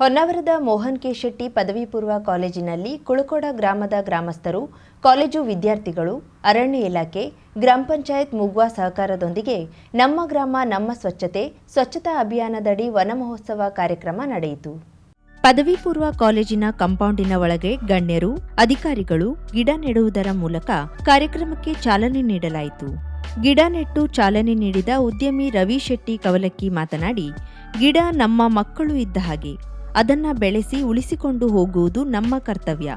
ಹೊನ್ನಾವರದ Mohan K Shetty ಪದವಿ ಪೂರ್ವ ಕಾಲೇಜಿನಲ್ಲಿ ಕುಳಕೋಡ ಗ್ರಾಮದ ಗ್ರಾಮಸ್ಥರು, ಕಾಲೇಜು ವಿದ್ಯಾರ್ಥಿಗಳು, ಅರಣ್ಯ ಇಲಾಖೆ, ಗ್ರಾಮ ಪಂಚಾಯತ್ ಮುಗ್ವಾ ಸಹಕಾರದೊಂದಿಗೆ ನಮ್ಮ ಗ್ರಾಮ, ನಮ್ಮ ಸ್ವಚ್ಛತೆ, ಸ್ವಚ್ಛತಾ ಅಭಿಯಾನದಡಿ ವನ ಮಹೋತ್ಸವ ಕಾರ್ಯಕ್ರಮ ನಡೆಯಿತು. ಪದವಿ ಪೂರ್ವ ಕಾಲೇಜಿನ ಕಾಂಪೌಂಡಿನ ಒಳಗೆ ಗಣ್ಯರು, ಅಧಿಕಾರಿಗಳು ಗಿಡ ನೆಡುವುದರ ಮೂಲಕ ಕಾರ್ಯಕ್ರಮಕ್ಕೆ ಚಾಲನೆ ನೀಡಲಾಯಿತು. ಗಿಡ ನೆಟ್ಟು ಚಾಲನೆ ನೀಡಿದ ಉದ್ಯಮಿ ರವಿ ಶೆಟ್ಟಿ ಕವಲಕ್ಕಿ ಮಾತನಾಡಿ, ಗಿಡ ನಮ್ಮ ಮಕ್ಕಳು ಇದ್ದ ಹಾಗೆ ಅದನ್ನ ಬೆಳೆಸಿ ಉಳಿಸಿಕೊಂಡು ಹೋಗುವುದು ನಮ್ಮ ಕರ್ತವ್ಯ.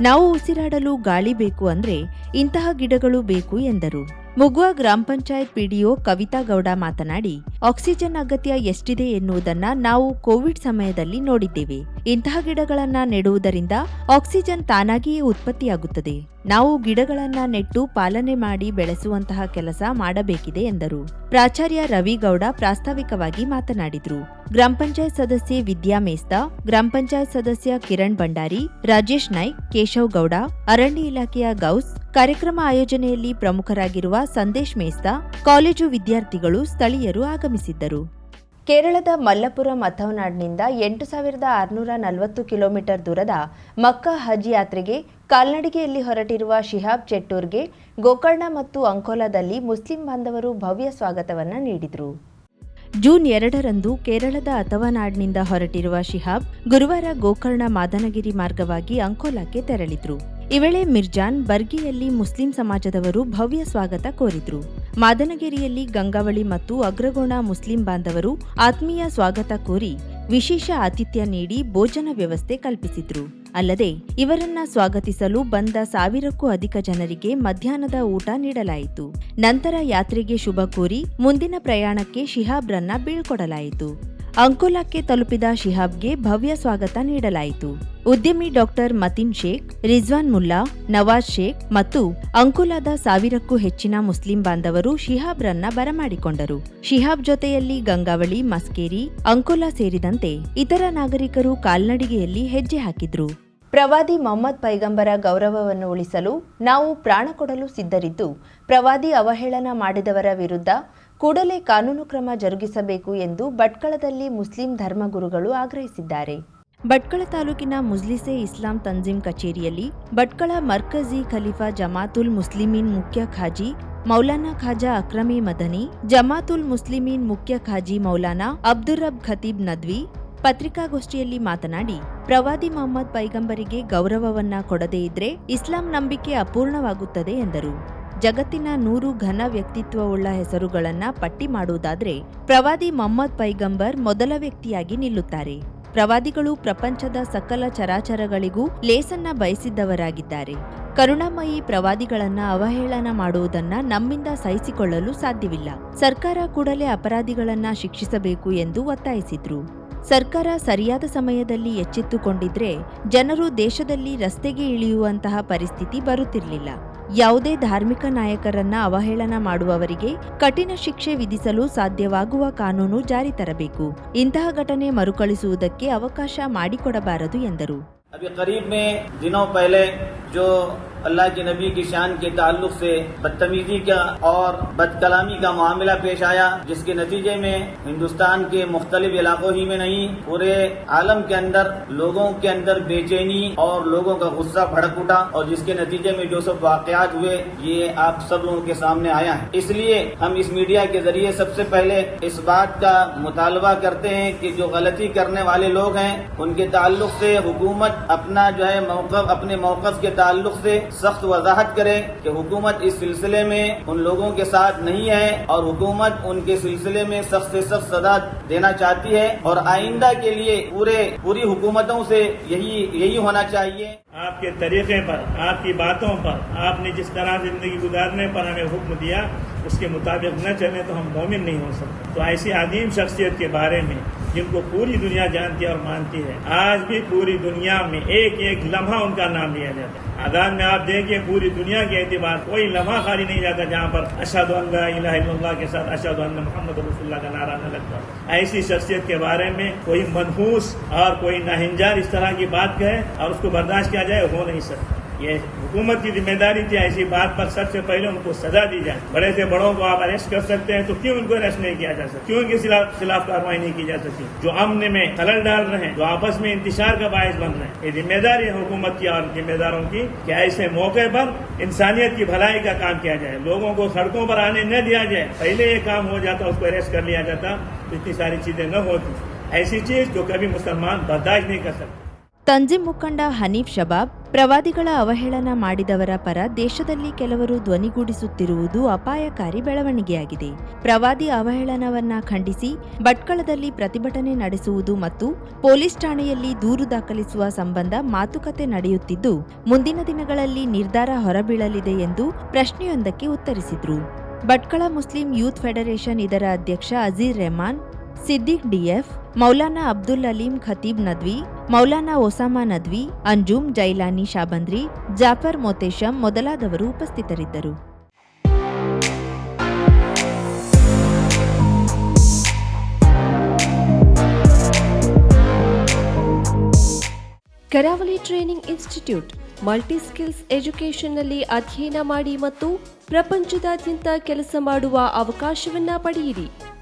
ನಾವು ಉಸಿರಾಡಲು ಗಾಳಿ ಬೇಕು ಅಂದ್ರೆ ಇಂತಹ ಗಿಡಗಳು ಬೇಕು ಎಂದರು. ಮುಗುವ ಗ್ರಾಮ ಪಂಚಾಯತ್ ಪಿಡಿಒ ಕವಿತಾ ಗೌಡ ಮಾತನಾಡಿ, ಆಕ್ಸಿಜನ್ ಅಗತ್ಯ ಎಷ್ಟಿದೆ ಎನ್ನುವುದನ್ನ ನಾವು ಕೋವಿಡ್ ಸಮಯದಲ್ಲಿ ನೋಡಿದ್ದೇವೆ. ಇಂತಹ ಗಿಡಗಳನ್ನ ನೆಡುವುದರಿಂದ ಆಕ್ಸಿಜನ್ ತಾನಾಗಿಯೇ ಉತ್ಪತ್ತಿಯಾಗುತ್ತದೆ. ನಾವು ಗಿಡಗಳನ್ನು ನೆಟ್ಟು ಪಾಲನೆ ಮಾಡಿ ಬೆಳೆಸುವಂತಹ ಕೆಲಸ ಮಾಡಬೇಕಿದೆ ಎಂದರು. ಪ್ರಾಚಾರ್ಯ ರವಿಗೌಡ ಪ್ರಾಸ್ತಾವಿಕವಾಗಿ ಮಾತನಾಡಿದರು. ಗ್ರಾಮ ಪಂಚಾಯತ್ ಸದಸ್ಯೆ ವಿದ್ಯಾ ಮೇಸ್ತಾ, ಗ್ರಾಮ ಪಂಚಾಯತ್ ಸದಸ್ಯ ಕಿರಣ್ ಭಂಡಾರಿ, ರಾಜೇಶ್ ನಾಯ್ಕ್, ಕೇಶವ್ ಗೌಡ, ಅರಣ್ಯ ಇಲಾಖೆಯ ಗೌಸ್, ಕಾರ್ಯಕ್ರಮ ಆಯೋಜನೆಯಲ್ಲಿ ಪ್ರಮುಖರಾಗಿರುವ ಸಂದೇಶ್ ಮೇಸ್ತಾ, ಕಾಲೇಜು ವಿದ್ಯಾರ್ಥಿಗಳು ಸ್ಥಳೀಯರು ಆಗಮಿಸಿದ್ದರು. ಕೇರಳದ ಮಲ್ಲಪುರ ಮಥವನಾಡ್ನಿಂದ ಎಂಟು ಸಾವಿರದ ಆರುನೂರ ನಲವತ್ತು ಕಿಲೋಮೀಟರ್ ದೂರದ ಮಕ್ಕಾ ಹಜ್ ಯಾತ್ರೆಗೆ ಕಾಲ್ನಡಿಗೆಯಲ್ಲಿ ಹೊರಟಿರುವ ಶಿಹಾಬ್ ಚೆಟ್ಟೂರ್ಗೆ ಗೋಕರ್ಣ ಮತ್ತು ಅಂಕೋಲಾದಲ್ಲಿ ಮುಸ್ಲಿಂ ಬಾಂಧವರು ಭವ್ಯ ಸ್ವಾಗತವನ್ನು ನೀಡಿದರು. ಜೂನ್ ಎರಡರಂದು ಕೇರಳದ ಅಥವನಾಡ್ನಿಂದ ಹೊರಟಿರುವ ಶಿಹಾಬ್ ಗುರುವಾರ ಗೋಕರ್ಣ ಮಾದನಗಿರಿ ಮಾರ್ಗವಾಗಿ ಅಂಕೋಲಾಕ್ಕೆ ತೆರಳಿದ್ರು. ಈ ವೇಳೆ ಮಿರ್ಜಾನ್ ಬರ್ಗಿಯಲ್ಲಿ ಮುಸ್ಲಿಂ ಸಮಾಜದವರು ಭವ್ಯ ಸ್ವಾಗತ ಕೋರಿದ್ರು. ಮಾದನಗಿರಿಯಲ್ಲಿ ಗಂಗಾವಳಿ ಮತ್ತು ಅಗ್ರಗೋಣ ಮುಸ್ಲಿಂ ಬಾಂಧವರು ಆತ್ಮೀಯ ಸ್ವಾಗತ ಕೋರಿ ವಿಶೇಷ ಆತಿಥ್ಯ ನೀಡಿ ಭೋಜನ ವ್ಯವಸ್ಥೆ ಕಲ್ಪಿಸಿದ್ರು. ಅಲ್ಲದೆ ಇವರನ್ನ ಸ್ವಾಗತಿಸಲು ಬಂದ ಸಾವಿರಕ್ಕೂ ಅಧಿಕ ಜನರಿಗೆ ಮಧ್ಯಾಹ್ನದ ಊಟ ನೀಡಲಾಯಿತು. ನಂತರ ಯಾತ್ರೆಗೆ ಶುಭ ಕೋರಿ ಮುಂದಿನ ಪ್ರಯಾಣಕ್ಕೆ ಶಿಹಾಬ್ರನ್ನ ಬೀಳ್ಕೊಡಲಾಯಿತು. ಅಂಕೋಲಾಕ್ಕೆ ತಲುಪಿದ ಶಿಹಾಬ್ಗೆ ಭವ್ಯ ಸ್ವಾಗತ ನೀಡಲಾಯಿತು. ಉದ್ಯಮಿ ಡಾಕ್ಟರ್ ಮತಿನ್ ಶೇಖ್, ರಿಜ್ವಾನ್ ಮುಲ್ಲಾ, ನವಾಜ್ ಶೇಖ್ ಮತ್ತು ಅಂಕೋಲಾದ ಸಾವಿರಕ್ಕೂ ಹೆಚ್ಚಿನ ಮುಸ್ಲಿಂ ಬಾಂಧವರು ಶಿಹಾಬ್ರನ್ನ ಬರಮಾಡಿಕೊಂಡರು. ಶಿಹಾಬ್ ಜೊತೆಯಲ್ಲಿ ಗಂಗಾವಳಿ, ಮಸ್ಕೇರಿ, ಅಂಕೋಲಾ ಸೇರಿದಂತೆ ಇತರ ನಾಗರಿಕರು ಕಾಲ್ನಡಿಗೆಯಲ್ಲಿ ಹೆಜ್ಜೆ ಹಾಕಿದ್ರು. ಪ್ರವಾದಿ ಮೊಹಮ್ಮದ್ ಪೈಗಂಬರ ಗೌರವವನ್ನು ಉಳಿಸಲು ನಾವು ಪ್ರಾಣ ಕೊಡಲು ಸಿದ್ಧರಿದ್ದು, ಪ್ರವಾದಿ ಅವಹೇಳನ ಮಾಡಿದವರ ವಿರುದ್ಧ ಕೂಡಲೇ ಕಾನೂನು ಕ್ರಮ ಜರುಗಿಸಬೇಕು ಎಂದು ಭಟ್ಕಳದಲ್ಲಿ ಮುಸ್ಲಿಂ ಧರ್ಮಗುರುಗಳು ಆಗ್ರಹಿಸಿದ್ದಾರೆ. ಭಟ್ಕಳ ತಾಲೂಕಿನ ಮುಜ್ಲಿಸೆ ಇಸ್ಲಾಂ ತಂಜೀಂ ಕಚೇರಿಯಲ್ಲಿ ಭಟ್ಕಳ ಮರ್ಕಜಿ ಖಲೀಫಾ ಜಮಾತುಲ್ ಮುಸ್ಲಿಮೀನ್ ಮುಖ್ಯ ಖಾಜಿ ಮೌಲಾನಾ ಖಾಜಾ ಅಕ್ರಮಿ ಮದನಿ, ಜಮಾತುಲ್ ಮುಸ್ಲಿಮೀನ್ ಮುಖ್ಯ ಖಾಜಿ ಮೌಲಾನಾ ಅಬ್ದುರಬ್ ಖತೀಬ್ ನದ್ವಿ ಪತ್ರಿಕಾಗೋಷ್ಠಿಯಲ್ಲಿ ಮಾತನಾಡಿ, ಪ್ರವಾದಿ ಮೊಹಮ್ಮದ್ ಪೈಗಂಬರಿಗೆ ಗೌರವವನ್ನ ಕೊಡದೇ ಇದ್ರೆ ಇಸ್ಲಾಂ ನಂಬಿಕೆ ಅಪೂರ್ಣವಾಗುತ್ತದೆ ಎಂದರು. ಜಗತ್ತಿನ ನೂರು ಘನ ವ್ಯಕ್ತಿತ್ವವುಳ್ಳ ಹೆಸರುಗಳನ್ನ ಪಟ್ಟಿ ಮಾಡುವುದಾದ್ರೆ ಪ್ರವಾದಿ ಮೊಹಮ್ಮದ್ ಪೈಗಂಬರ್ ಮೊದಲ ವ್ಯಕ್ತಿಯಾಗಿ ನಿಲ್ಲುತ್ತಾರೆ. ಪ್ರವಾದಿಗಳು ಪ್ರಪಂಚದ ಸಕಲ ಚರಾಚರಗಳಿಗೂ ಲೇಸನ್ನ ಬಯಸಿದ್ದವರಾಗಿದ್ದಾರೆ. ಕರುಣಾಮಯಿ ಪ್ರವಾದಿಗಳನ್ನ ಅವಹೇಳನ ಮಾಡುವುದನ್ನ ನಮ್ಮಿಂದ ಸಹಿಸಿಕೊಳ್ಳಲು ಸಾಧ್ಯವಿಲ್ಲ. ಸರ್ಕಾರ ಕೂಡಲೇ ಅಪರಾಧಿಗಳನ್ನ ಶಿಕ್ಷಿಸಬೇಕು ಎಂದು ಒತ್ತಾಯಿಸಿದ್ರು. ಸರ್ಕಾರ ಸರಿಯಾದ ಸಮಯದಲ್ಲಿ ಎಚ್ಚೆತ್ತುಕೊಂಡಿದ್ರೆ ಜನರು ದೇಶದಲ್ಲಿ ರಸ್ತೆಗೆ ಇಳಿಯುವಂತಹ ಪರಿಸ್ಥಿತಿ ಬರುತ್ತಿರಲಿಲ್ಲ. ಯಾವುದೇ ಧಾರ್ಮಿಕ ನಾಯಕರನ್ನ ಅವಹೇಳನ ಮಾಡುವವರಿಗೆ ಕಠಿಣ ಶಿಕ್ಷೆ ವಿಧಿಸಲು ಸಾಧ್ಯವಾಗುವ ಕಾನೂನು ಜಾರಿ ತರಬೇಕು. ಇಂತಹ ಘಟನೆ ಮರುಕಳಿಸುವುದಕ್ಕೆ ಅವಕಾಶ ಮಾಡಿಕೊಡಬಾರದು ಎಂದರು. اللہ کے نبی کی شان کے تعلق سے بدتمیزی کا اور بد کلامی کا معاملہ پیش آیا، جس کے نتیجے میں ہندوستان کے مختلف علاقوں ہی میں نہیں، پورے عالم کے اندر، لوگوں کے اندر بے چینی اور لوگوں کا غصہ بھڑک اٹھا اور جس کے نتیجے میں جو سب واقعات ہوئے، یہ آپ سب لوگوں کے سامنے آیا ہے۔ اس لیے ہم اس میڈیا کے ذریعے سب سے پہلے اس بات کا مطالبہ کرتے ہیں کہ جو غلطی کرنے والے لوگ ہیں، ان کے تعلق سے حکومت اپنا جو ہے، موقف، اپنے موقف کے تعلق سے سخت وضاحت کریں کہ حکومت اس سلسلے میں ان لوگوں کے ساتھ نہیں ہے اور حکومت ان کے سلسلے میں سخت سے سخت سزا دینا چاہتی ہے اور آئندہ کے لیے پورے پوری حکومتوں سے یہی یہی ہونا چاہیے۔ آپ کے طریقے پر، آپ کی باتوں پر، آپ نے جس طرح زندگی گزارنے پر ہمیں حکم دیا، اس کے مطابق نہ چلیں تو ہم مومن نہیں ہو سکتے۔ تو ایسی عظیم شخصیت کے بارے میں، جن کو پوری دنیا جانتی ہے اور مانتی ہے، آج بھی پوری دنیا میں ایک ایک لمحہ ان کا نام لیا جاتا ہے۔ آزاد میں آپ دیکھیں، پوری دنیا کے اعتبار کوئی لمحہ خالی نہیں جاتا، جہاں پر اشد اللہ الہ الا اللہ کے ساتھ اشد اللہ محمد رسول اللہ کا نعرہ نہ لگتا ایسی شخصیت کے بارے میں کوئی منحوس اور کوئی نہنجار اس طرح کی بات کہے اور اس کو برداشت کیا جائے، ہو نہیں سکتا۔ یہ حکومت کی ذمہ داری تھی، ایسی بات پر سب سے پہلے ان کو سزا دی جائے۔ بڑے سے بڑوں کو آپ اریسٹ کر سکتے ہیں، تو کیوں ان کو اریسٹ نہیں کیا جا سکتا؟ کیوں ان کے خلاف کاروائی نہیں کی جا سکتی؟ جو امن میں خلل ڈال رہے ہیں، جو آپس میں انتشار کا باعث بن رہے ہیں۔ یہ ذمہ داری ہے حکومت کی اور ذمہ داروں کی کہ ایسے موقع پر انسانیت کی بھلائی کا کام کیا جائے۔ لوگوں کو سڑکوں پر آنے نہ دیا جائے۔ پہلے یہ کام ہو جاتا، اس کو اریسٹ کر لیا جاتا، تو اتنی ساری چیزیں نہ ہوتی۔ ایسی چیز جو کبھی مسلمان برداشت نہیں کر سکتے۔ ತಂಜಿಮ್ ಮುಖಂಡ ಹನೀಫ್ ಶಬಾಬ್, ಪ್ರವಾದಿಗಳ ಅವಹೇಳನ ಮಾಡಿದವರ ಪರ ದೇಶದಲ್ಲಿ ಕೆಲವರು ಧ್ವನಿಗೂಡಿಸುತ್ತಿರುವುದು ಅಪಾಯಕಾರಿ ಬೆಳವಣಿಗೆಯಾಗಿದೆ. ಪ್ರವಾದಿ ಅವಹೇಳನವನ್ನ ಖಂಡಿಸಿ, ಭಟ್ಕಳದಲ್ಲಿ ಪ್ರತಿಭಟನೆ ನಡೆಸುವುದು ಮತ್ತು ಪೊಲೀಸ್ ಠಾಣೆಯಲ್ಲಿ ದೂರು ದಾಖಲಿಸುವ ಸಂಬಂಧ ಮಾತುಕತೆ ನಡೆಯುತ್ತಿದ್ದು, ಮುಂದಿನ ದಿನಗಳಲ್ಲಿ ನಿರ್ಧಾರ ಹೊರಬೀಳಲಿದೆ ಎಂದು ಪ್ರಶ್ನೆಯೊಂದಕ್ಕೆ ಉತ್ತರಿಸಿದ್ರು. ಭಟ್ಕಳ ಮುಸ್ಲಿಂ ಯೂತ್ ಫೆಡರೇಷನ್ ಇದರ ಅಧ್ಯಕ್ಷ ಅಜೀರ್ ರೆಹಮಾನ್, ಸಿದ್ದಿಕ್ ಡಿಎಫ್ ಮೌಲಾನಾ ಅಬ್ದುಲ್ ಅಲೀಂ ಖತೀಬ್ ನದ್ವಿ, ಮೌಲಾನಾ ಒಸಾಮಾ ನದ್ವಿ, ಅಂಜುಮ್ ಜೈಲಾನಿ ಶಾಬಂದ್ರಿ, ಜಾಫರ್ ಮೊತೇಶಂ ಮೊದಲಾದವರು ಉಪಸ್ಥಿತರಿದ್ದರು. Karavali training institute multi skills ಎಜುಕೇಷನ್ನಲ್ಲಿ ಅಧ್ಯಯನ ಮಾಡಿ ಮತ್ತು ಪ್ರಪಂಚದಾದ್ಯಂತ ಕೆಲಸ ಮಾಡುವ ಅವಕಾಶವನ್ನ ಪಡೆಯಿರಿ.